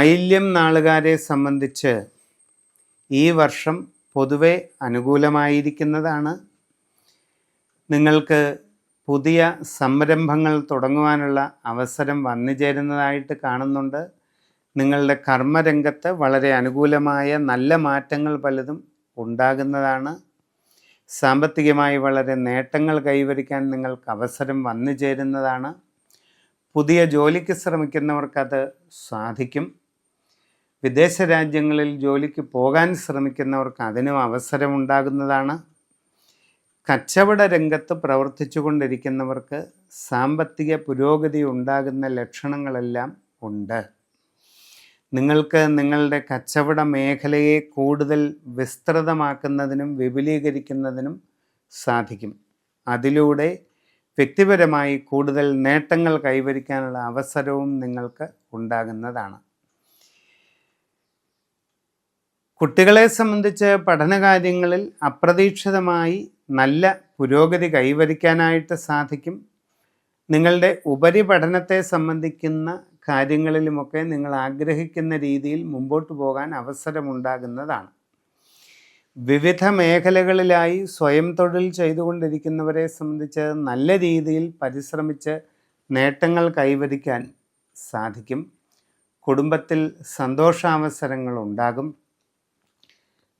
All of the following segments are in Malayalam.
ആയില്യം നാളുകാരെ സംബന്ധിച്ച് ഈ വർഷം പൊതുവെ അനുകൂലമായിരിക്കുന്നതാണ്. നിങ്ങൾക്ക് പുതിയ സംരംഭങ്ങൾ തുടങ്ങുവാനുള്ള അവസരം വന്നു ചേരുന്നതായിട്ട് കാണുന്നുണ്ട്. നിങ്ങളുടെ കർമ്മരംഗത്ത് വളരെ അനുകൂലമായ നല്ല മാറ്റങ്ങൾ പലതും ഉണ്ടാകുന്നതാണ്. സാമ്പത്തികമായി വളരെ നേട്ടങ്ങൾ കൈവരിക്കാൻ നിങ്ങൾക്ക് അവസരം വന്നു ചേരുന്നതാണ്. പുതിയ ജോലിക്ക് ശ്രമിക്കുന്നവർക്കത് സാധിക്കും. വിദേശ രാജ്യങ്ങളിൽ ജോലിക്ക് പോകാൻ ശ്രമിക്കുന്നവർക്ക് അതിനും അവസരമുണ്ടാകുന്നതാണ്. കച്ചവട രംഗത്ത് പ്രവർത്തിച്ചു കൊണ്ടിരിക്കുന്നവർക്ക് സാമ്പത്തിക പുരോഗതി ഉണ്ടാകുന്ന ലക്ഷണങ്ങളെല്ലാം ഉണ്ട്. നിങ്ങൾക്ക് നിങ്ങളുടെ കച്ചവട മേഖലയെ കൂടുതൽ വിസ്തൃതമാക്കുന്നതിനും വിപുലീകരിക്കുന്നതിനും സാധിക്കും. അതിലൂടെ വ്യക്തിപരമായി കൂടുതൽ നേട്ടങ്ങൾ കൈവരിക്കാനുള്ള അവസരവും നിങ്ങൾക്ക് ഉണ്ടാകുന്നതാണ്. കുട്ടികളെ സംബന്ധിച്ച് പഠനകാര്യങ്ങളിൽ അപ്രതീക്ഷിതമായി നല്ല പുരോഗതി കൈവരിക്കാനായിട്ട് സാധിക്കും. നിങ്ങളുടെ ഉപരിപഠനത്തെ സംബന്ധിക്കുന്ന കാര്യങ്ങളിലുമൊക്കെ നിങ്ങൾ ആഗ്രഹിക്കുന്ന രീതിയിൽ മുമ്പോട്ട് പോകാൻ അവസരമുണ്ടാകുന്നതാണ്. വിവിധ മേഖലകളിലായി സ്വയം തൊഴിൽ ചെയ്തുകൊണ്ടിരിക്കുന്നവരെ സംബന്ധിച്ച് നല്ല രീതിയിൽ പരിശ്രമിച്ച് നേട്ടങ്ങൾ കൈവരിക്കാൻ സാധിക്കും. കുടുംബത്തിൽ സന്തോഷാവസരങ്ങൾ ഉണ്ടാകും.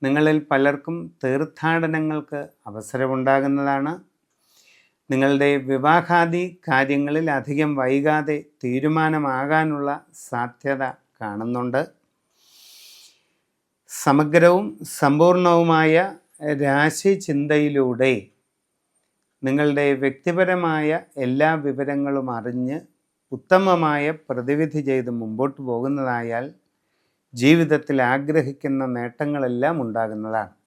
നിങ്ങളിൽ പലർക്കും തീർത്ഥാടനങ്ങൾക്ക് അവസരമുണ്ടാകുന്നതാണ്. നിങ്ങളുടെ വിവാഹാദി കാര്യങ്ങളിൽ അധികം വൈകാതെ തീരുമാനമാകാനുള്ള സാധ്യത കാണുന്നുണ്ട്. സമഗ്രവും സമ്പൂർണവുമായ രാശി ചിന്തയിലൂടെ നിങ്ങളുടെ വ്യക്തിപരമായ എല്ലാ വിവരങ്ങളും അറിഞ്ഞ് ഉത്തമമായ പ്രതിവിധി ചെയ്ത് മുമ്പോട്ട് പോകുന്നതായാൽ ജീവിതത്തിൽ ആഗ്രഹിക്കുന്ന നേട്ടങ്ങളെല്ലാം ഉണ്ടാകുന്നതാണ്.